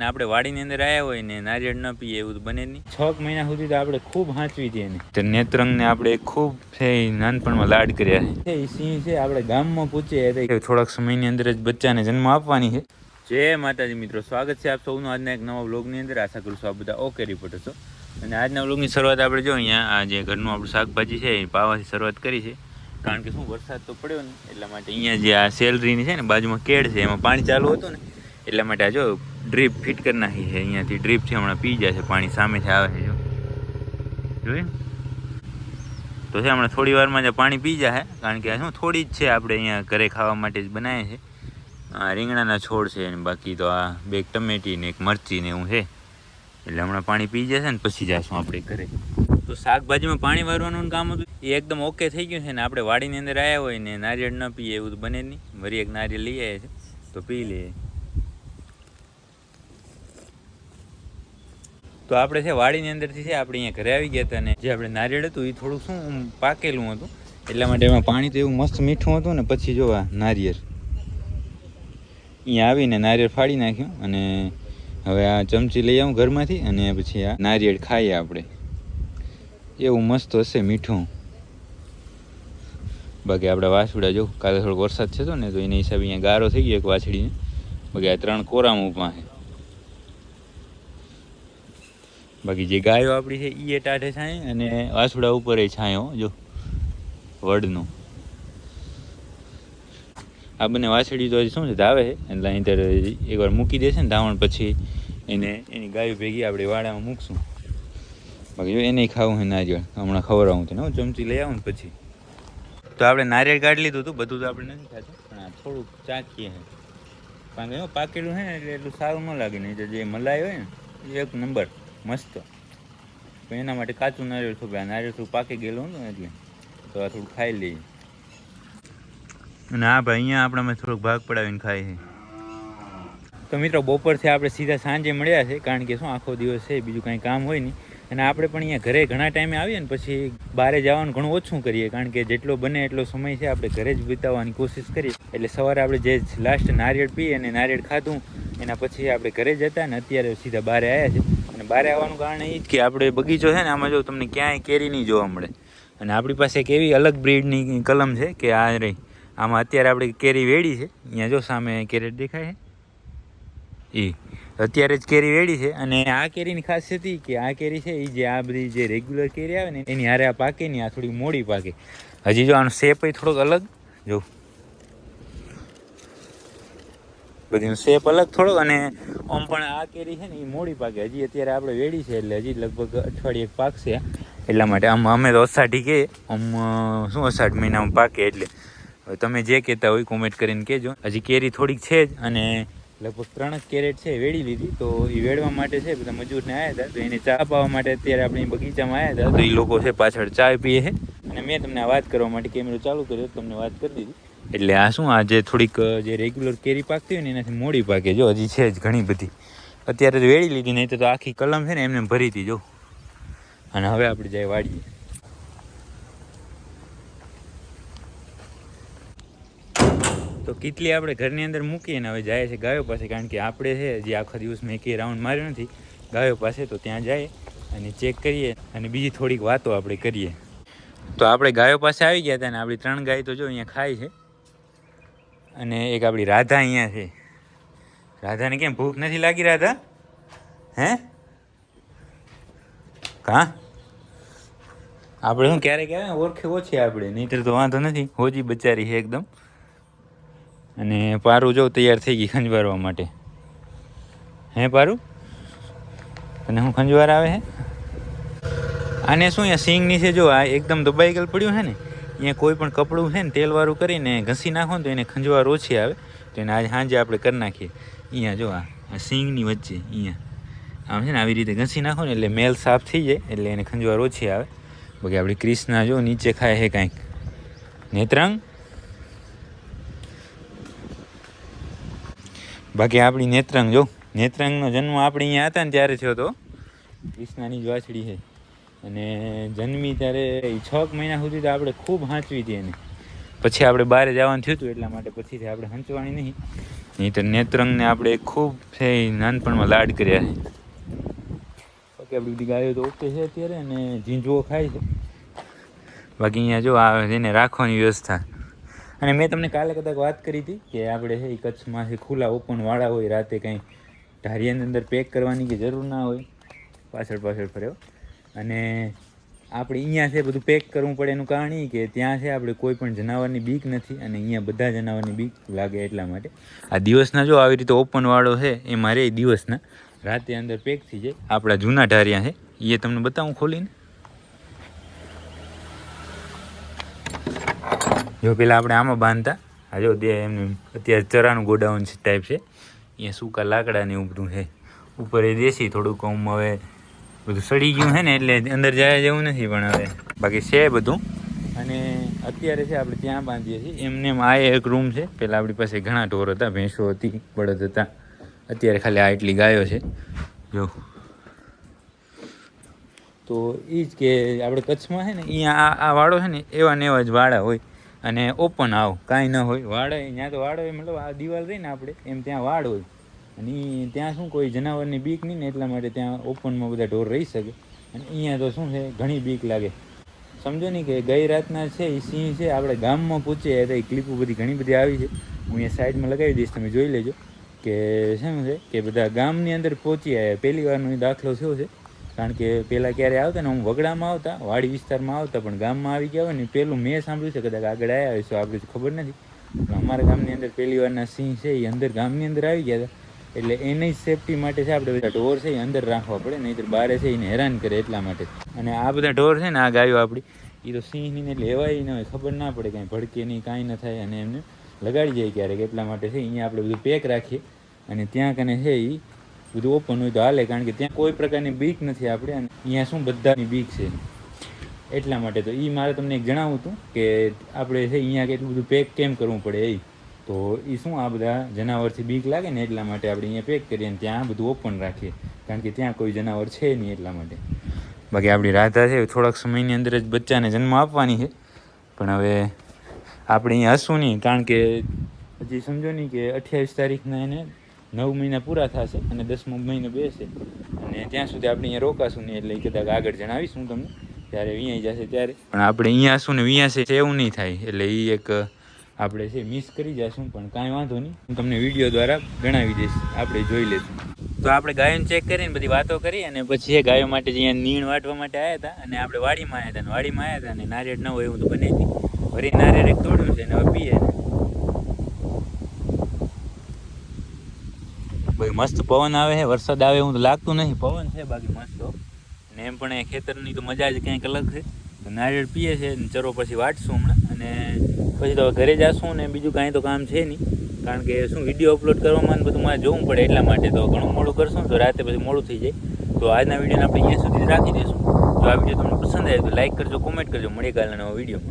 ને આપણે વાડીની અંદર આવ્યા હોય ને નારિયેળ ન પીએ એવું તો બને નહીં. છ મહિના સુધી તો આપણે ખૂબ હાંચવી દઈએ ને. તો નેત્રંગને આપણે ખૂબ છે નાનપણમાં લાડ કર્યા છે. એ સિંહ છે આપણે ગામમાં પૂછીએ થોડાક સમયની અંદર જ બચ્ચાને જન્મ આપવાની છે. જય માતાજી મિત્રો સ્વાગત છે આપ સૌનું આજના એક નવા વ્લોગની અંદર. આશા કરું છું આપ બધા ઓકે રિપોર્ટર છો. અને આજના વ્લોગની શરૂઆત આપણે જો અહીંયા આ જે ઘરનું આપણું શાકભાજી છે એ પાવાથી શરૂઆત કરી છે. કારણ કે શું વરસાદ તો પડ્યો ને એટલા માટે અહીંયા જે આ સેલરીની છે ને બાજુમાં કેળ છે એમાં પાણી ચાલુ હતું ને એટલા માટે આ જો ડ્રીપ ફિટ કરી નાખી છે અહીંયાથી. ડ્રીપ છે હમણાં પી જાય છે, પાણી સામેથી આવે છે, જો. જોયું? તો છે, હમણાં થોડી વારમાં જ પાણી પી જાય, કારણ કે શું, થોડી જ છે, આપણે અહીંયા ઘરે ખાવા માટે જ બનાવીએ છે આ રીંગણાના છોડ છે, અને બાકી તો આ બે ટમેટી ને એક મરચી ને એવું છે. એટલે હમણાં પાણી પી જશે ને પછી જશું આપણે ઘરે. તો શાકભાજીમાં પાણી વારવાનું કામ હતું? એ એકદમ ઓકે થઈ ગયું છે ને, આપણે વાડીની અંદર આવ્યા હોય ને, નારિયેળ ન પીએ એવું તો બને નહીં. વરી એક નારિયેળ લઈ આવે છે, તો પી લઈએ. તો આપણે છે વાડીની અંદરથી છે, આપણે અહીંયા ઘરે આવી ગયા હતા ને જે આપણે નારિયેળ હતું એ થોડુંક શું પાકેલું હતું. એટલા માટે એમાં પાણી તો એવું મસ્ત મીઠું હતું ને, પછી જોવા નારિયેળ. અહીંયા આવીને નારિયેળ ફાડી નાખ્યું અને હવે આ ચમચી લઈ આવું ઘરમાંથી અને પછી આ નારિયેળ ખાઈએ આપણે. એવું મસ્ત હશે મીઠું. બાકી આપણે વાસુડા જો કાલે થોડોક વરસાદ થતો ને, તો એના હિસાબે અહીંયા ગારો થઈ ગયો એક વાછડીને. બાકી આ ત્રણ કોરામાં ઊભા છે. બાકી જે ગાયો આપણી છે એ ટાઢે છાંય અને વાસુડા ઉપર એ છાંયો, જો, વડનું. આ બંને વાછડી તો શું છે, ધાવે છે? એટલે અહીં એકવાર મૂકી દેશે ને ધાવણ પછી એને એની ગાયો ભેગી આપણે વાડામાં મૂકશું. બાકી જો એને ખાવું છે નારિયેળ હમણાં ખવડાવું તેને હું, ચમચી લઈ આવું પછી. તો આપણે નારિયેળ કાઢી લીધું હતું, બધું તો આપણે નથી ખાતું પણ આ થોડુંક ચાખીએ છે કારણ કે પાકેલું છે ને, એટલે એટલું સારું ન લાગે, નહીં જે મલાઈ હોય ને, એક નંબર. મસ્ત. તો એના માટે કાચું નારિયેળ થોડું આ નારિયેળ થોડું પાકી ગયેલું ને એટલે તો આ થોડું ખાઈ લઈએ. અને હા ભાઈ, અહીંયા આપણામાં થોડોક ભાગ પડાવીને ખાય છે. તો મિત્રો, બપોરથી આપણે સીધા સાંજે મળ્યા છે, કારણ કે શું આખો દિવસ છે, બીજું કાંઈ કામ હોય નહીં. અને આપણે પણ અહીંયા ઘરે ઘણા ટાઈમે આવીએ ને પછી બહારે જવાનું ઘણું ઓછું કરીએ, કારણ કે જેટલો બને એટલો સમય છે આપણે ઘરે જ વિતાવવાની કોશિશ કરીએ. એટલે સવારે આપણે જે લાસ્ટ નારિયેળ પીએ અને નારિયેળ ખાધું, એના પછી આપણે ઘરે જતા ને અત્યારે સીધા બહારે આવ્યા છે. અને બારે આવવાનું કારણ એ જ કે આપણે બગીચો છે ને, આમાં જો તમને ક્યાંય કેરી નહીં જોવા મળે. અને આપણી પાસે એક એવી અલગ બ્રીડની કલમ છે કે આ રહી આમાં અત્યારે આપણે કેરી વેડી છે. અહીંયા જો સામે કેરેટ દેખાય છે. એ અત્યારે જ કેરી વેડી છે અને આ કેરીની ખાસિયત એ કે આ કેરી છે એ જે આ બધી જે રેગ્યુલર કેરી આવે ને, એની હારે આ પાકે ને આ થોડી મોડી પાકે. હજી જો આનો શેપ થોડોક અલગ, જો બધીનો શેપ અલગ થોડોક અને આમ પણ આ કેરી છે ને એ મોડી પાકે હજી અત્યારે આપણે વેડી છે એટલે હજી લગભગ અઠવાડિયે પાકશે એટલા માટે આમ અમે તો અષાઢી કે, આમ શું અષાઢ મહિનામાં પાકે એટલે. હવે તમે જે કહેતા હોય કોમેન્ટ કરીને કહેજો. હજી કેરી થોડીક છે જ અને લગભગ ત્રણ જ કેરેટ છે વેડી લીધી. તો એ વેડવા માટે છે, બધા મજૂરને આવ્યા હતા. તો એને ચા પાવા માટે અત્યારે આપણે બગીચામાં આવ્યા હતા. તો એ લોકો છે પાછળ ચા પીએ છે. અને મેં તમને આ વાત કરવા માટે કેમેરો ચાલુ કર્યો, તમને વાત કરી દીધી. એટલે આ શું, આ જે થોડીક જે રેગ્યુલર કેરી પાકતી હોય ને, એનાથી મોડી પાકે. જો, હજી છે જ ઘણી બધી. અત્યારે તો વેળી લીધી, નહીં તો આખી કલમ છે ને એમને ભરી હતી, જો. અને હવે આપણે જાય વાડીએ. તો કેટલી આપણે ઘરની અંદર મૂકીએ ને, હવે જાય છે ગાયો પાસે, કારણ કે આપણે છે જે આખો દિવસ મેં કે રાઉન્ડ માર્યો નથી. ગાયો પાસે તો ત્યાં જાય અને ચેક કરીએ અને બીજી થોડીક વાતો આપણે કરીએ. તો આપણે ગાયો પાસે આવી ગયા હતા ને આપણી ત્રણ ગાય તો જો અહીંયા ખાય છે. અને એક આપણી રાધા અહીંયા છે. રાધાને કેમ ભૂખ નથી લાગી રાધા? હે? કા? આપણે શું ક્યારેક આવે ઓળખે ઓછી આપણે? નહીતર તો વાંધો નથી. હોજી બચારી છે એકદમ. અને પારું જો તૈયાર થઈ ગઈ ખંજવારવા માટે. હે પારું? અને હું ખંજવાર આવે છે? આને શું અહીંયા સિંગ નીચે જો આ એકદમ દબાઈ ગયેલ પડ્યું છે ને, અહીંયા કોઈ પણ કપડું છે ને તેલવાળું કરીને ઘસી નાખો ને તો એને ખંજવાર ઓછી આવે. તો એને આજે સાંજે આપણે કરી નાખીએ. અહીંયા જો આ સિંગની વચ્ચે, અહીંયા. આમ છે ને આવી રીતે ઘસી નાખો ને એટલે મેલ સાફ થઈ જાય, એટલે એને ખંજવાર ઓછી આવે. બાકી આપણી ક્રિષ્ના જો નીચે ખાય છે કાંઈક. નેત્રંગ? બાકી આપણી નેત્રંગ જો, નેત્રંગનો જન્મ આપણે અહીંયા હતા ને ત્યારે થયો હતો ક્રિષ્નાની જ વાછડી છે. અને જન્મી ત્યારે છ મહિના સુધી તો આપણે ખૂબ હાંચવી હતી એને. પછી આપણે બહાર જવાનું થયું હતું એટલા માટે પછીથી આપણે હંચવાની નહીં. નહીં તો નેત્રંગને આપણે ખૂબ છે નાનપણમાં લાડ કર્યા છે. ઓકે આપણી બધી ગાયો તો ઓકે છે અત્યારે અને ઝીંઝુઓ ખાય છે. બાકી અહીંયા જો આ એને રાખવાની વ્યવસ્થા. અને મેં તમને કાલે કદાચ વાત કરી હતી કે આપણે છે એ કચ્છમાં ખુલ્લા ઓપન વાળા હોય, રાતે કંઈ ઢારિયાની અંદર પેક કરવાની કે જરૂર ના હોય. પાછળ પાછળ ફર્યો. અને આપણે અહીંયા છે બધું પેક કરવું પડે એનું કારણ એ કે ત્યાં છે આપણે કોઈ પણ જનાવરની બીક નથી અને અહીંયા બધા જનાવરની બીક લાગે એટલા માટે. આ દિવસના જો આવી રીતે ઓપનવાળો છે, એ મારે દિવસના રાતે અંદર પેક થઈ જાય. આપણા જૂના ઢારિયા છે એ તમને બતાવું ખોલીને. જો પેલા આપણે આમાં બાંધતા, આ જો દે એમનું અત્યારે ચરાનું ગોડાઉન ટાઈપ છે. અહીંયા સૂકા લાકડા ને એવું બધું છે. ઉપર એ દેશી થોડુંક આમ હવે બધું સડી ગયું છે ને એટલે અંદર જાય જેવું નથી પણ હવે. બાકી છે બધું. અને અત્યારે છે આપણે ત્યાં બાંધીએ છીએ. એમને એમ આ એક રૂમ છે. પહેલાં આપણી પાસે ઘણા ઢોર હતા, ભેંસો હતી, બળદ હતા. અત્યારે ખાલી આ એટલી ગાયો છે. જો. તો એ જ કે આપણે કચ્છમાં છે ને અહીંયા આ આ વાડો છે ને, એવા ને એવા જ વાડા હોય. અને ઓપન આવ. કાંઈ ન હોય. વાડો ત્યાં તો વાડો હોય, મતલબ આ દિવાલ રહી ને આપણે, એમ ત્યાં વાડ હોય. અને ત્યાં શું કોઈ જનાવરની બીક નહીં ને એટલા માટે ત્યાં ઓપનમાં બધા ઢોર રહી શકે. અને અહીંયા તો શું છે, ઘણી બીક લાગે. સમજો નહીં કે ગઈ રાતના છે એ સિંહ છે, આપણે ગામમાં પૂછે તો એ ક્લિપો બધી ઘણી બધી આવી છે. હું અહીંયા સાઈડમાં લગાવી દઈશ, તમે જોઈ લેજો. કે શું છે, કે બધા ગામની અંદર પહોંચી આવ્યા પહેલી વારનો એ દાખલો થયો છે. કારણ કે પહેલાં ક્યારે આવતા ને હું વગડામાં આવતા, વાડી વિસ્તારમાં આવતા, પણ ગામમાં આવી ગયા હોય ને પેલું મેં સાંભળ્યું છે, કદાચ આગળ આવ્યા હોય તો આપણે ખબર નથી. અમારા ગામની અંદર પહેલી વારના સિંહ છે એ અંદર ગામની અંદર આવી ગયા હતા. એટલે એની સેફટી માટે છે આપણે બધા ઢોર છે એ અંદર રાખવા પડે, નહીંતર બારે છે એને હેરાન કરે એટલા માટે. અને આ બધા ઢોર છે ને, આ ગાયો આપણી એ તો સિંહની એટલે એવાય ન હોય, ખબર ના પડે કાંઈ, ભડકે નહીં, કાંઈ ન થાય અને એમને લગાડી જાય ક્યારેક એટલા માટે છે. અહીંયા આપણે બધું પેક રાખીએ અને ત્યાં કને છે એ બધું ઓપન હોય તો હાલે, કારણ કે ત્યાં કોઈ પ્રકારની બીક નથી આપણે અને અહીંયા શું બધાની બીક છે. એટલા માટે તો એ મારે તમને એક જણાવવું હતું કે આપણે છે અહીંયા કેટલું બધું પેક કેમ કરવું પડે એ. તો એ શું આ બધા જનાવરથી બીક લાગે ને એટલા માટે આપણે અહીંયા પેક કરીએ અને ત્યાં બધું ઓપન રાખીએ. કારણ કે ત્યાં કોઈ જનાવર છે નહીં એટલા માટે. બાકી આપણી રાધા છે થોડાક સમયની અંદર જ બચ્ચાને જન્મ આપવાની છે. પણ હવે આપણે અહીંયા હસવું નહીં, કારણ કે હજી સમજો નહીં કે અઠ્યાવીસ તારીખના એને નવ મહિના પૂરા થશે અને દસમો મહિનો બેસે. અને ત્યાં સુધી આપણે અહીંયા રોકાશું નહીં, એટલે કદાચ આગળ જણાવીશ હું તમને. ત્યારે વિયાઈ જશે ત્યારે. પણ આપણે અહીંયા હશું ને વિયાશે છે એવું નહીં થાય, એટલે એ એક આપણે છે મિસ કરી જશું પણ કાંઈ વાંધો નહીં. હું તમને વીડિયો દ્વારા જણાવી દઈશ. આપણે જોઈ લઈશું. તો આપણે ગાયોને ચેક કરીને બધી વાતો કરી અને પછી એ ગાયો માટે જે નીણ વાટવા માટે આવ્યા હતા અને આપણે વાડીમાં આવ્યા હતા વાડીમાં આવ્યા હતા અને નારિયેળ ન હોય એવું તો બને હતી. ફરી નારિયેળ એક તોડ્યું છે અને હવે પીએ ભાઈ, મસ્ત પવન આવે છે, વરસાદ આવે એવું તો લાગતું નથી પવન છે બાકી મસ્ત. અને એમ પણ એ ખેતરની તો મજા જ કંઈક અલગ છે. નારિયેળ પીએ છે ચરો પછી વાટશું હમણાં. અને પછી તો ઘરે જશું ને બીજું કાંઈ તો કામ છે નહીં. કારણ કે શું વીડિયો અપલોડ કરવામાં બધું મારે જોવું પડે એટલા માટે તો ઘણું મોડું કરશું તો રાતે પછી મોડું થઈ જાય. તો આજના વિડીયોને આપણે અહીંયા સુધી રાખી દઈશું. જો આ વીડિયો તમને પસંદ આવે તો લાઇક કરજો કોમેન્ટ કરજો. મળી કાલના નવો વીડિયો